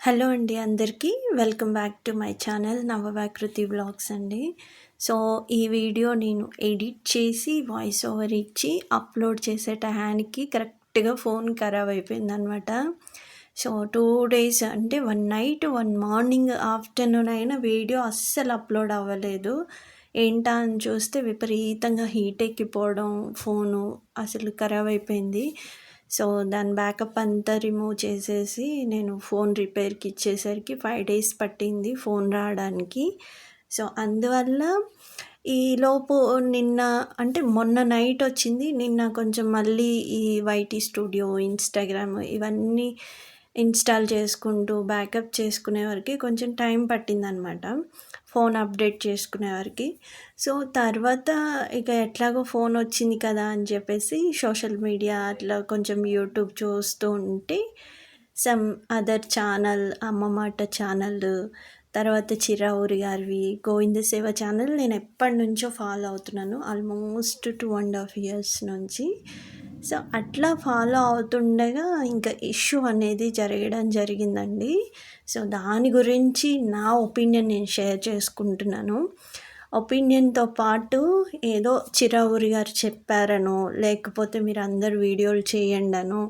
Hello అండి అందరికీ. Welcome back to my channel Navavakruthi blogs అండి. సో ఈ వీడియో నేను ఎడిట్ చేసి వాయిస్ ఓవర్ ఇచ్చి అప్లోడ్ చేసే టయానికి కరెక్ట్గా ఫోన్ ఖరాబ్ అయిపోయింది అనమాట సో టూ డేస్ అంటే one night one morning afternoon అయినా వీడియో అస్సలు అప్లోడ్ అవ్వలేదు. ఏంటా అని చూస్తే విపరీతంగా హీట్ ఎక్కిపోవడం ఫోను అసలు ఖరాబ్ అయిపోయింది. సో దాని బ్యాకప్ అంతా రిమూవ్ చేసేసి నేను ఫోన్ రిపేర్కి ఇచ్చేసరికి ఫైవ్ డేస్ పట్టింది ఫోన్ రావడానికి. సో అందువల్ల ఈలోపు నిన్న అంటే మొన్న నైట్ వచ్చింది. నిన్న కొంచెం మళ్ళీ ఈ వైటీ స్టూడియో ఇన్స్టాగ్రామ్ ఇవన్నీ ఇన్స్టాల్ చేసుకుంటూ బ్యాకప్ చేసుకునే వరకు కొంచెం టైం పట్టిందనమాట. ఫోన్ అప్డేట్ చేసుకునే సో తర్వాత ఇక ఎట్లాగో ఫోన్ వచ్చింది కదా అని చెప్పేసి సోషల్ మీడియా అట్లా కొంచెం యూట్యూబ్ చూస్తూ ఉంటే సమ్ అదర్ ఛానల్ అమ్మ మాట ఛానల్ తర్వాత చిరావురి గారివి గోవింద సేవ ఛానల్ నేను ఎప్పటి నుంచో ఫాలో అవుతున్నాను. Almost two and half years నుంచి. సో అట్లా ఫాలో అవుతుండగా ఇంకా ఇష్యూ అనేది జరగడం జరిగిందండి. సో దాని గురించి నా ఒపీనియన్ నేను షేర్ చేసుకుంటున్నాను. ఒపీనియన్తో పాటు ఏదో చిరావురి గారు చెప్పారనో లేకపోతే మీరు అందరు వీడియోలు చేయండి అనో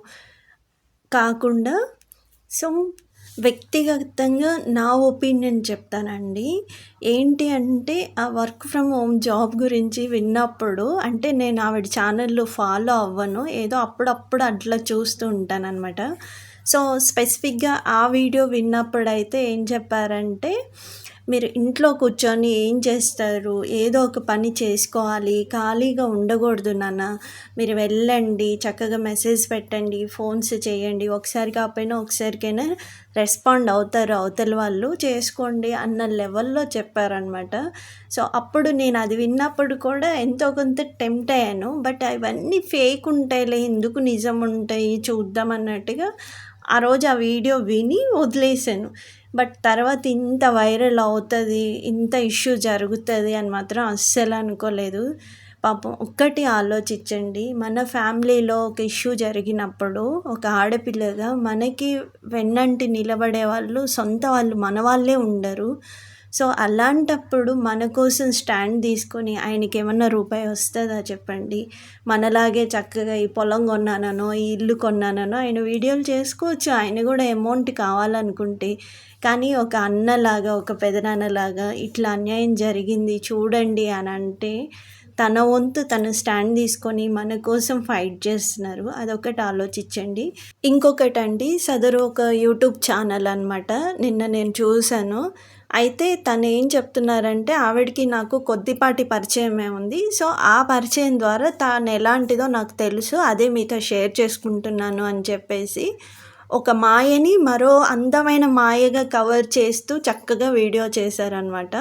కాకుండా సో వ్యక్తిగతంగా నా ఒపీనియన్ చెప్తానండి. ఏంటి అంటే ఆ వర్క్ ఫ్రమ్ హోమ్ జాబ్ గురించి విన్నప్పుడు అంటే నేను ఆవిడ ఛానల్లో ఫాలో అవ్వను. ఏదో అప్పుడప్పుడు అట్లా చూస్తూ ఉంటానన్నమాట. సో స్పెసిఫిక్గా ఆ వీడియో విన్నప్పుడైతే ఏం చెప్పారంటే మీరు ఇంట్లో కూర్చొని ఏం చేస్తారు? ఏదో ఒక పని చేసుకోవాలి. ఖాళీగా ఉండకూడదు నాన్న. మీరు వెళ్ళండి చక్కగా మెసేజ్ పెట్టండి ఫోన్స్ చేయండి. ఒకసారి కాకపోయినా ఒకసారికైనా రెస్పాండ్ అవుతారు అవతల వాళ్ళు. చేసుకోండి అన్న లెవెల్లో చెప్పారనమాట సో అప్పుడు నేను అది విన్నప్పుడు కూడా ఎంతో కొంత టెంప్ట్ అయ్యాను. బట్ అవన్నీ ఫేక్ ఉంటాయిలే ఎందుకు నిజం ఉంటాయి చూద్దాం అన్నట్టుగా ఆ రోజు ఆ వీడియో విని వదిలేసాను బట్ తర్వాత ఇంత వైరల్ అవుతుంది ఇంత ఇష్యూ జరుగుతుంది అని మాత్రం అస్సలు అనుకోలేదు. పాపం ఒక్కటి ఆలోచించండి మన ఫ్యామిలీలో ఒక ఇష్యూ జరిగినప్పుడు ఒక ఆడపిల్లగా మనకి వెన్నంటి నిలబడే వాళ్ళు సొంత వాళ్ళు మన వాళ్ళే ఉండరు. సో అలాంటప్పుడు మన కోసం స్టాండ్ తీసుకొని ఆయనకి ఏమన్నా రూపాయి వస్తుందా చెప్పండి? మనలాగే చక్కగా ఈ పొలం కొన్నానో ఈ ఇల్లు కొన్నానో ఆయన వీడియోలు చేసుకోవచ్చు. ఆయన కూడా అమౌంట్ కావాలనుకుంటే. కానీ ఒక అన్నలాగా ఒక పెదనాన్నలాగా ఇట్లా అన్యాయం జరిగింది చూడండి అని అంటే తన వంతు తను స్టాండ్ తీసుకొని మన కోసం ఫైట్ చేస్తున్నారు. అదొకటి ఆలోచించండి. ఇంకొకటి అండి సదరు ఒక యూట్యూబ్ ఛానల్ అనమాట నిన్న నేను చూశాను. అయితే తను ఏం చెప్తున్నారంటే ఆవిడకి నాకు కొద్దిపాటి పరిచయమే ఉంది. సో ఆ పరిచయం ద్వారా తాను ఎలాంటిదో నాకు తెలుసు. అదే మీతో షేర్ చేసుకుంటున్నాను అని చెప్పేసి ఒక మాయని మరో అందమైన మాయగా కవర్ చేస్తూ చక్కగా వీడియో చేశారనమాట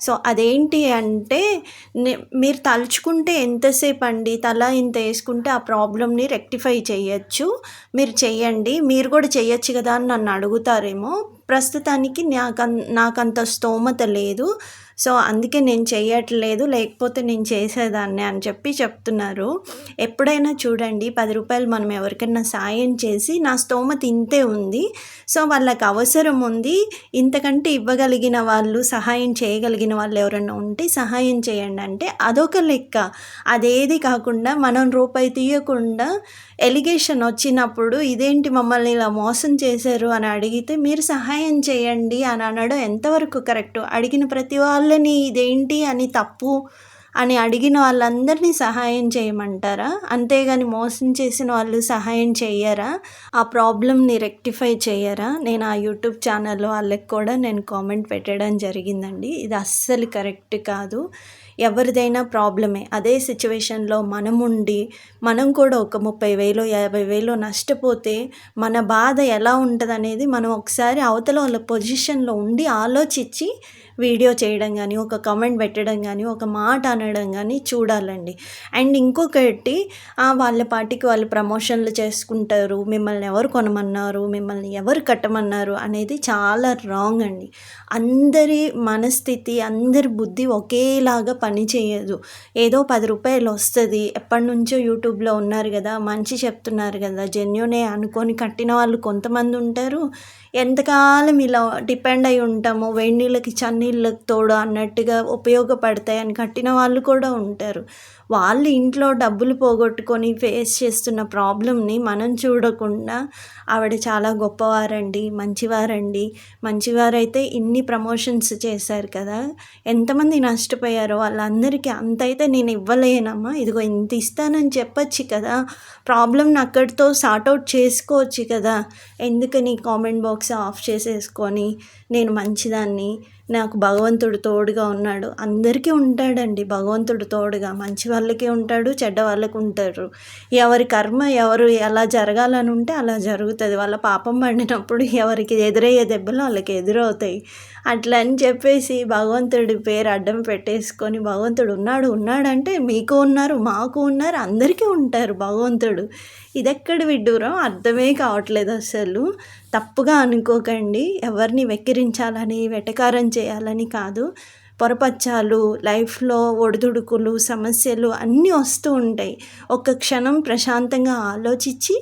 సో అదేంటి అంటే మీరు తలుచుకుంటే ఎంతసేపు అండి తల ఇంత వేసుకుంటే ఆ ప్రాబ్లమ్ని రెక్టిఫై చేయొచ్చు. మీరు చేయండి మీరు కూడా చేయొచ్చు కదా అని నన్ను అడుగుతారేమో. ప్రస్తుతానికి నాకు నాకంత స్తోమత లేదు. సో అందుకే నేను చేయట్లేదు లేకపోతే నేను చేసేదాన్ని అని చెప్పి చెప్తున్నారు. ఎప్పుడైనా చూడండి పది రూపాయలు మనం ఎవరికైనా సాయం చేసి నా స్తోమత ఇంతే ఉంది. సో వాళ్ళకి అవసరం ఉంది. ఇంతకంటే ఇవ్వగలిగిన వాళ్ళు సహాయం చేయగలిగిన వాళ్ళు ఎవరైనా ఉంటే సహాయం చేయండి అంటే అదొక లెక్క. అదేది కాకుండా మనం రూపాయి తీయకుండా ఎలిగేషన్ వచ్చినప్పుడు ఇదేంటి మమ్మల్ని ఇలా మోసం చేశారు అని అడిగితే మీరు సహాయం చేయండి అని అనడం ఎంతవరకు కరెక్ట్? అడిగిన ప్రతి వాళ్ళు వాళ్ళని ఇదేంటి అని తప్పు అని అడిగిన వాళ్ళందరినీ సహాయం చేయమంటారా? అంతేగాని మోసం చేసిన వాళ్ళు సహాయం చేయరా ఆ ప్రాబ్లమ్ని రెక్టిఫై చేయరా నేను ఆ యూట్యూబ్ ఛానల్ వాళ్ళకి కూడా నేను కామెంట్ పెట్టడం జరిగిందండి. ఇది అస్సలు కరెక్ట్ కాదు. ఎవరిదైనా ప్రాబ్లమే. అదే సిచ్యువేషన్లో మనం ఉండి మనం కూడా ఒక ముప్పై వేలో యాభై వేలు నష్టపోతే మన బాధ ఎలా ఉంటుంది అనేది మనం ఒకసారి అవతల వాళ్ళ పొజిషన్లో ఉండి ఆలోచించి వీడియో చేయడం కానీ ఒక కమెంట్ పెట్టడం కానీ ఒక మాట అనడం కానీ చూడాలండి. అండ్ ఇంకొకటి వాళ్ళ పాటికి వాళ్ళు ప్రమోషన్లు చేసుకుంటారు మిమ్మల్ని ఎవరు కొనమన్నారు మిమ్మల్ని ఎవరు కట్టమన్నారు అనేది చాలా రాంగ్ అండి. అందరి మనస్థితి అందరి బుద్ధి ఒకేలాగా పని చేయదు. ఏదో పది రూపాయలు వస్తుంది. ఎప్పటి నుంచో యూట్యూబ్లో ఉన్నారు కదా మంచి చెప్తున్నారు కదా జెన్యునే అనుకొని కట్టిన వాళ్ళు కొంతమంది ఉంటారు. ఎంతకాలం ఇలా డిపెండ్ అయి ఉంటామో వేడి నీళ్ళకి చన్నీళ్ళకి తోడు అన్నట్టుగా ఉపయోగపడతాయని కట్టిన వాళ్ళు కూడా ఉంటారు. వాళ్ళు ఇంట్లో డబ్బులు పోగొట్టుకొని ఫేస్ చేస్తున్న ప్రాబ్లమ్ని మనం చూడకుండా ఆవిడ చాలా గొప్పవారండి మంచివారండి. మంచివారైతే ఇన్ని ప్రమోషన్స్ చేశారు కదా. ఎంతమంది నష్టపోయారో వాళ్ళందరికీ అంత అయితే నేను ఇవ్వలేనమ్మా. ఇదిగో ఇంత ఇస్తానని చెప్పొచ్చు కదా. ప్రాబ్లమ్ని అక్కడితో సార్ట్అవుట్ చేసుకోవచ్చు కదా. ఎందుకని కామెంట్ బాక్స్ ఆఫ్ చేసేసుకొని నేను మంచిదాన్ని నాకు భగవంతుడు తోడుగా ఉన్నాడు. అందరికీ ఉంటాడండి భగవంతుడు తోడుగా. మంచి వాళ్ళకి ఉంటాడు చెడ్డ వాళ్ళకి ఉంటారు. ఎవరి కర్మ ఎవరు ఎలా జరగాలని ఉంటే అలా జరుగుతుంది. వాళ్ళ పాపం పడినప్పుడు ఎవరికి ఎదురయ్యే దెబ్బలు వాళ్ళకి ఎదురవుతాయి. అట్లా అని చెప్పేసి భగవంతుడి పేరు అడ్డం పెట్టేసుకొని భగవంతుడు ఉన్నాడు ఉన్నాడంటే మీకు ఉన్నారు మాకు ఉన్నారు అందరికీ ఉంటారు భగవంతుడు. ఇదెక్కడ విడ్డూరం? అర్థమే కావట్లేదు అసలు. తప్పుగా అనుకోకండి. ఎవరిని వెక్కిరించాలని వెటకారం చేయాలని కాదు. పొరపచ్చాలు లైఫ్లో ఒడిదుడుకులు సమస్యలు అన్నీ వస్తూ ఉంటాయి. ఒక క్షణం ప్రశాంతంగా ఆలోచించి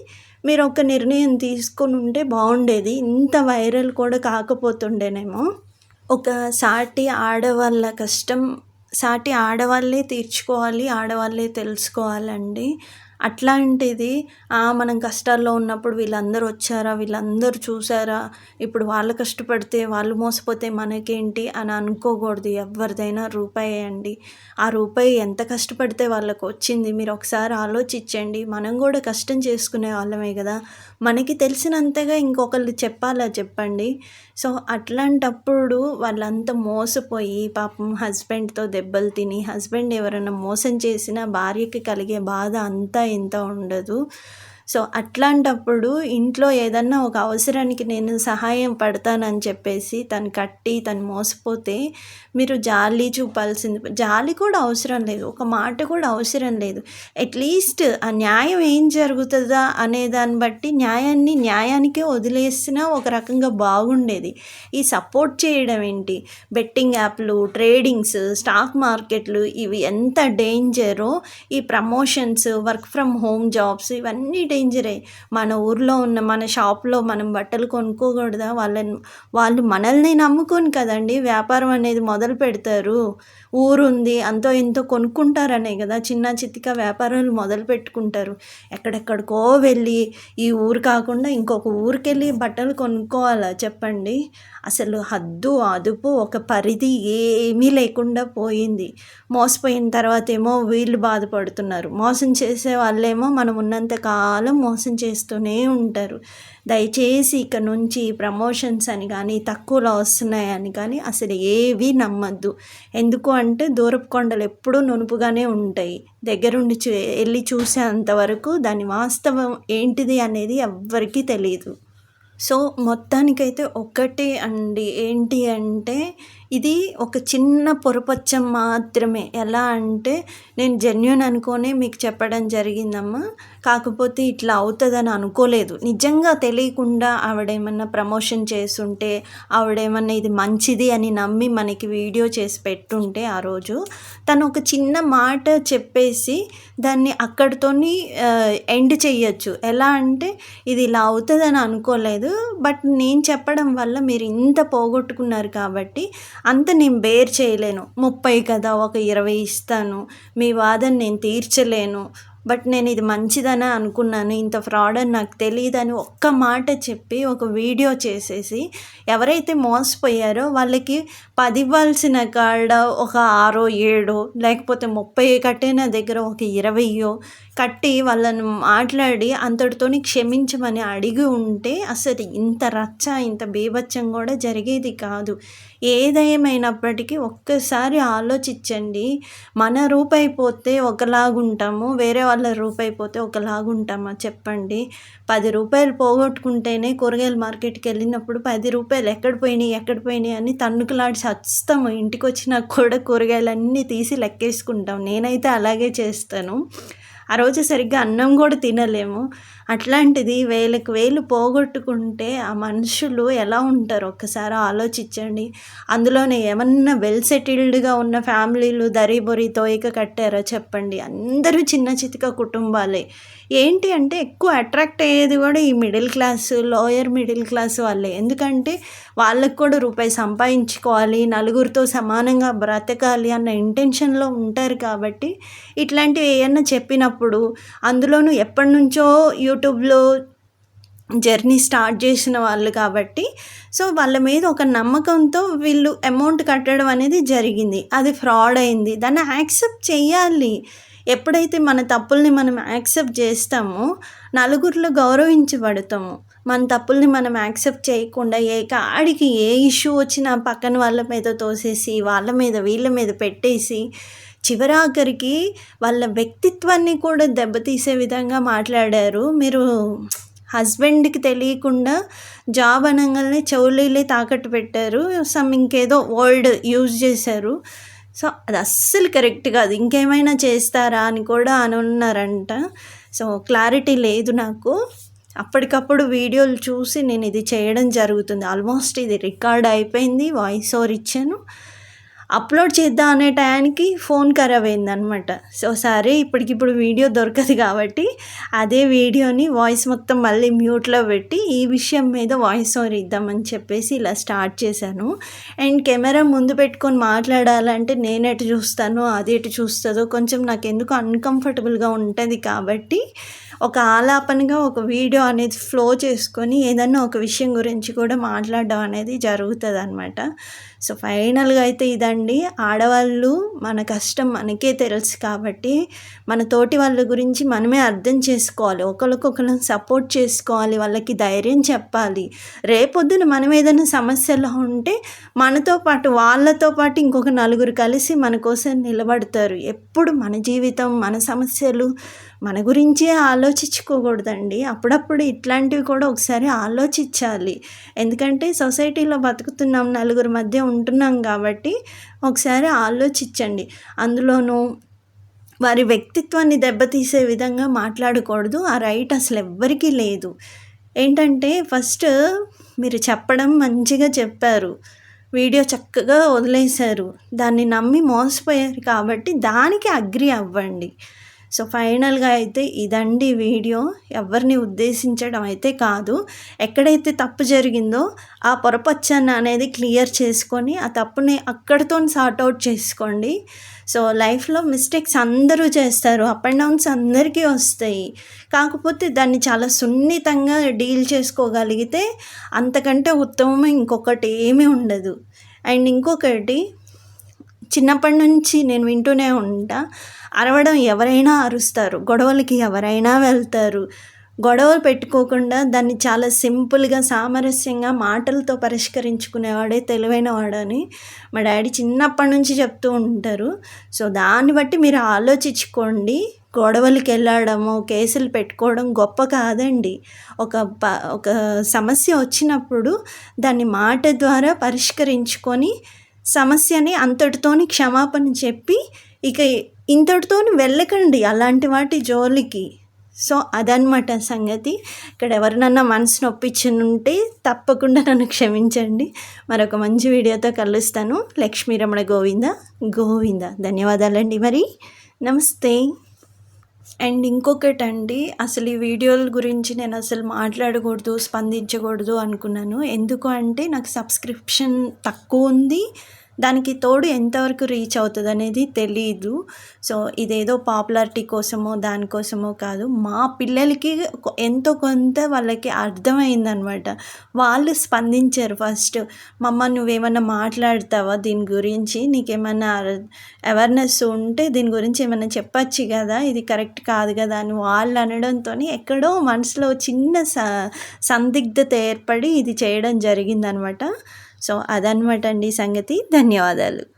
మీరు ఒక నిర్ణయం తీసుకొని ఉంటే బాగుండేది. ఇంత వైరల్ కూడా కాకపోతుండేనేమో. ఒక సాటి ఆడవాళ్ళ కష్టం సాటి ఆడవాళ్ళే తీర్చుకోవాలి ఆడవాళ్ళే తెలుసుకోవాలండి. అట్లాంటిది మనం కష్టాల్లో ఉన్నప్పుడు వీళ్ళందరూ వచ్చారా వీళ్ళందరూ చూసారా ఇప్పుడు వాళ్ళు కష్టపడితే వాళ్ళు మోసపోతే మనకేంటి అని అనుకోకూడదు ఎవరిదైనా రూపాయి అండి. ఆ రూపాయి ఎంత కష్టపడితే వాళ్ళకు వచ్చింది మీరు ఒకసారి ఆలోచించండి. మనం కూడా కష్టం చేసుకునే వాళ్ళమే కదా. మనకి తెలిసినంతగా ఇంకొకళ్ళు చెప్పాలా చెప్పండి. సో అట్లాంటప్పుడు వాళ్ళంతా మోసపోయి పాపం హస్బెండ్తో దెబ్బలు తిని హస్బెండ్ ఎవరైనా మోసం చేసినా భార్యకి కలిగే బాధ అంతా ఇంత ఉండదు. సో అట్లాంటప్పుడు ఇంట్లో ఏదన్నా ఒక అవసరానికి నేను సహాయం పడతానని చెప్పేసి తను కట్టి తను మోసపోతే మీరు జాలి చూపాల్సింది. జాలి కూడా అవసరం లేదు. ఒక మాట కూడా అవసరం లేదు. అట్లీస్ట్ ఆ న్యాయం ఏం జరుగుతుందా అనే దాన్ని బట్టి న్యాయాన్ని న్యాయానికే వదిలేసినా ఒక రకంగా బాగుండేది. ఈ సపోర్ట్ చేయడం ఏంటి? బెట్టింగ్ యాప్లు ట్రేడింగ్స్ స్టాక్ మార్కెట్లు ఇవి ఎంత డేంజరో ఈ promotions work from home jobs ఇవన్నీ డేంజరే మన ఊర్లో ఉన్న మన షాప్లో మనం బట్టలు కొనుక్కోకూడదా? వాళ్ళని వాళ్ళు మనల్ని నమ్ముకొని కదండి. వ్యాపారం అనేది మొదలు పెడతారు. ఊరుంది అంతో ఎంతో కొనుక్కుంటారనే కదా. చిన్న చిత్తిక వ్యాపారాలు మొదలు పెట్టుకుంటారు. ఎక్కడెక్కడికో వెళ్ళి ఈ ఊరు కాకుండా ఇంకొక ఊరికెళ్ళి బట్టలు కొనుక్కోవాలా చెప్పండి? అసలు హద్దు అదుపు ఒక పరిధి ఏమీ లేకుండా పోయింది. మోసపోయిన తర్వాత ఏమో వీళ్ళు బాధపడుతున్నారు. మోసం చేసే వాళ్ళేమో మనం ఉన్నంత కాలం మోసం చేస్తూనే ఉంటారు. దయచేసి ఇక నుంచి ప్రమోషన్స్ అని కానీ తక్కువలో వస్తున్నాయని కానీ అసలు ఏవి నమ్మద్దు. ఎందుకు అంటే దూరపు కొండలు ఎప్పుడూ నునుపుగానే ఉంటాయి. దగ్గరుండి చూ వెళ్ళి చూసేంతవరకు దాని వాస్తవం ఏంటిది అనేది ఎవ్వరికీ తెలియదు సో మొత్తానికైతే ఒక్కటే అండి. ఏంటి అంటే ఇది ఒక చిన్న పొరపచ్చం మాత్రమే. ఎలా అంటే నేను జెన్యున్ అనుకోనే మీకు చెప్పడం జరిగిందమ్మా. కాకపోతే ఇట్లా అవుతుందని అనుకోలేదు. నిజంగా తెలియకుండా ఆవిడేమన్నా ప్రమోషన్ చేస్తుంటే ఆవిడేమన్నా ఇది మంచిది అని నమ్మి మనకి వీడియో చేసి పెట్టుంటే ఆ రోజు తను ఒక చిన్న మాట చెప్పేసి దాన్ని అక్కడితోని ఎండ్ చేయొచ్చు. ఎలా అంటే ఇది ఇలా అవుతుందని అనుకోలేదు. బట్ నేను చెప్పడం వల్ల మీరు ఇంత పోగొట్టుకున్నారు కాబట్టి అంత నేను బేర్ చేయలేను. ముప్పై కదా ఒక ఇరవై ఇస్తాను. మీ వాదన నేను తీర్చలేను. బట్ నేను ఇది మంచిదని అనుకున్నాను. ఇంత ఫ్రాడ్ అని నాకు తెలియదని ఒక్క మాట చెప్పి ఒక వీడియో చేసేసి ఎవరైతే మోసపోయారో వాళ్ళకి పది ఇవ్వాల్సిన కాడ ఒక ఆరో ఏడో లేకపోతే ముప్పై కట్టిన దగ్గర ఒక ఇరవయో కట్టి వాళ్ళను మాట్లాడి అంతటితోని క్షమించమని అడిగి ఉంటే అసలు ఇంత రచ్చ ఇంత బీభత్సం కూడా జరిగేది కాదు. ఏదేమైనప్పటికీ ఒక్కసారి ఆలోచించండి. మన రూపాయి పోతే ఒకలాగుంటాము వేరే వాళ్ళ రూపాయి పోతే ఒకలాగుంటామా చెప్పండి. పది రూపాయలు పోగొట్టుకుంటేనే కూరగాయల మార్కెట్కి వెళ్ళినప్పుడు పది రూపాయలు ఎక్కడ పోయినాయి ఎక్కడ పోయినాయి అని తన్నుకులాడి చస్తాము ఇంటికి వచ్చినాక కూడా కూరగాయలన్నీ తీసి లెక్కేసుకుంటాం. నేనైతే అలాగే చేస్తాను. ఆ రోజు సరిగ్గా అన్నం కూడా తినలేము. అట్లాంటిది వేలకు వేలు పోగొట్టుకుంటే ఆ మనుషులు ఎలా ఉంటారు? ఒక్కసారి ఆలోచించండి. అందులోనే ఏమన్నా వెల్ సెటిల్డ్గా ఉన్న ఫ్యామిలీలు దరిబొరి ఇక కట్టారో చెప్పండి. అందరూ చిన్న చితిక కుటుంబాలే. ఏంటి అంటే ఎక్కువ అట్రాక్ట్ అయ్యేది కూడా ఈ middle class lower middle class వాళ్ళే. ఎందుకంటే వాళ్ళకు కూడా రూపాయి సంపాదించుకోవాలి నలుగురితో సమానంగా బ్రతకాలి అన్న ఇంటెన్షన్లో ఉంటారు కాబట్టి ఇట్లాంటివి ఏమన్నా చెప్పినప్పుడు అందులోనూ ఎప్పటి నుంచో యూట్యూబ్లో జర్నీ స్టార్ట్ చేసిన వాళ్ళు కాబట్టి సో వాళ్ళ మీద ఒక నమ్మకంతో వీళ్ళు అమౌంట్ కట్టడం అనేది జరిగింది. అది ఫ్రాడ్ అయింది. దాన్ని యాక్సెప్ట్ చేయాలి. ఎప్పుడైతే మన తప్పుల్ని మనం యాక్సెప్ట్ చేస్తామో నలుగురిలో గౌరవించబడతాము. మన తప్పుల్ని మనం యాక్సెప్ట్ చేయకుండా ఏ కాడికి ఏ ఇష్యూ వచ్చినా పక్కన వాళ్ళ మీద తోసేసి వాళ్ళ మీద వీళ్ళ మీద పెట్టేసి చివరాఖరికి వాళ్ళ వ్యక్తిత్వాన్ని కూడా దెబ్బతీసే విధంగా మాట్లాడారు. మీరు హస్బెండ్కి తెలియకుండా జాబ్ అనగానే చెవులీలే తాకట్టు పెట్టారు. సమ్ ఇంకేదో వర్డ్ యూజ్ చేశారు. సో అది అస్సలు కరెక్ట్ కాదు. ఇంకేమైనా చేస్తారా అని కూడా అనున్నారంట. సో క్లారిటీ లేదు నాకు. అప్పటికప్పుడు వీడియోలు చూసి నేను ఇది చేయడం జరుగుతుంది. ఆల్మోస్ట్ ఇది రికార్డ్ అయిపోయింది. వాయిస్ ఓవర్ ఇచ్చాను. అప్లోడ్ చేద్దాం అనే టయానికి ఫోన్ ఖరాబ్ అయిందనమాట సో సరే ఇప్పటికిప్పుడు వీడియో దొరకదు కాబట్టి అదే వీడియోని వాయిస్ మొత్తం మళ్ళీ మ్యూట్లో పెట్టి ఈ విషయం మీద వాయిస్ ఓవర్ ఇద్దామని చెప్పేసి ఇలా స్టార్ట్ చేశాను. అండ్ కెమెరా ముందు పెట్టుకొని మాట్లాడాలంటే నేను ఎటు చూస్తానో అది ఎటు చూస్తుందో కొంచెం నాకు ఎందుకు అన్కంఫర్టబుల్గా ఉంటుంది కాబట్టి ఒక ఆలాపనగా ఒక వీడియో అనేది ఫ్లో చేసుకొని ఏదన్నా ఒక విషయం గురించి కూడా మాట్లాడడం అనేది జరుగుతుంది అనమాట సో ఫైనల్గా అయితే ఇదండి. ఆడవాళ్ళు మన కష్టం మనకే తెలుసు కాబట్టి మన తోటి వాళ్ళ గురించి మనమే అర్థం చేసుకోవాలి. ఒకరికొకరు సపోర్ట్ చేసుకోవాలి. వాళ్ళకి ధైర్యం చెప్పాలి. రేపొద్దున మనం ఏదైనా సమస్యలో ఉంటే మనతో పాటు వాళ్ళతో పాటు ఇంకొక నలుగురు కలిసి మన కోసం నిలబడతారు. ఎప్పుడు మన జీవితం మన సమస్యలు మన గురించే ఆలోచించుకోకూడదండి. అప్పుడప్పుడు ఇట్లాంటివి కూడా ఒకసారి ఆలోచించాలి. ఎందుకంటే సొసైటీలో బతుకుతున్నాం నలుగురు మధ్య ఉంటున్నాం కాబట్టి ఒకసారి ఆలోచించండి. అందులోనూ వారి వ్యక్తిత్వాన్ని దెబ్బతీసే విధంగా మాట్లాడకూడదు. ఆ రైట్ అసలు ఎవ్వరికీ లేదు. ఏంటంటే ఫస్ట్ మీరు చెప్పడం మంచిగా చెప్పారు. వీడియో చక్కగా వదిలేశారు. దాన్ని నమ్మి మోసపోయారు కాబట్టి దానికి అగ్రి అవ్వండి. సో ఫైనల్గా అయితే ఇదండి వీడియో. ఎవరిని ఉద్దేశించడం అయితే కాదు. ఎక్కడైతే తప్పు జరిగిందో ఆ పొరపచ్చన్న అనేది క్లియర్ చేసుకొని ఆ తప్పుని అక్కడితో సార్ట్అవుట్ చేసుకోండి. సో లైఫ్లో మిస్టేక్స్ అందరూ చేస్తారు. అప్ అండ్ డౌన్స్ అందరికీ వస్తాయి. కాకపోతే దాన్ని చాలా సున్నితంగా డీల్ చేసుకోగలిగితే అంతకంటే ఉత్తమం ఇంకొకటి ఏమీ ఉండదు. అండ్ ఇంకొకటి చిన్నప్పటి నుంచి నేను వింటూనే ఉంటా. అరవడం ఎవరైనా అరుస్తారు. గొడవలకి ఎవరైనా వెళ్తారు. గొడవలు పెట్టుకోకుండా దాన్ని చాలా సింపుల్గా సామరస్యంగా మాటలతో పరిష్కరించుకునేవాడే తెలివైన వాడని మా డాడీ చిన్నప్పటి నుంచి చెప్తూ ఉంటారు. సో దాన్ని బట్టి మీరు ఆలోచించుకోండి. గొడవలకి వెళ్ళడము కేసులు పెట్టుకోవడం గొప్ప కాదండి. ఒక ప ఒక సమస్య వచ్చినప్పుడు దాన్ని మాట ద్వారా పరిష్కరించుకొని సమస్యని అంతటితోని క్షమాపణ చెప్పి ఇక ఇంతటితోని వెళ్ళకండి అలాంటి వాటి జోలికి. సో అదనమాట సంగతి. ఇక్కడ ఎవరినన్నా మనసు నొప్పించనుంటే తప్పకుండా నన్ను క్షమించండి. మరొక మంచి వీడియోతో కలుస్తాను. లక్ష్మీరమణ గోవింద. గోవింద. ధన్యవాదాలండి మరి. నమస్తే. అండ్ ఇంకొకటి అండి అసలు ఈ వీడియోల గురించి నేను అసలు మాట్లాడకూడదు స్పందించకూడదు అనుకున్నాను. ఎందుకు అంటే నాకు సబ్స్క్రిప్షన్ తక్కువ ఉంది. దానికి తోడు ఎంతవరకు రీచ్ అవుతుంది అనేది తెలీదు. సో ఇదేదో పాపులారిటీ కోసమో దానికోసమో కాదు. మా పిల్లలకి ఎంతో కొంత వాళ్ళకి అర్థమైందనమాట. వాళ్ళు స్పందించారు ఫస్ట్ మమ్మ నువ్వేమన్నా మాట్లాడతావా దీని గురించి? నీకేమన్నా అవేర్నెస్ ఉంటే దీని గురించి ఏమైనా చెప్పచ్చు కదా? ఇది కరెక్ట్ కాదు కదా? అని వాళ్ళు అనడంతో ఎక్కడో మనసులో చిన్న స సందిగ్ధత ఏర్పడి ఇది చేయడం జరిగిందనమాట. సో అదనమాట అండి సంగతి. ధన్యవాదాలు.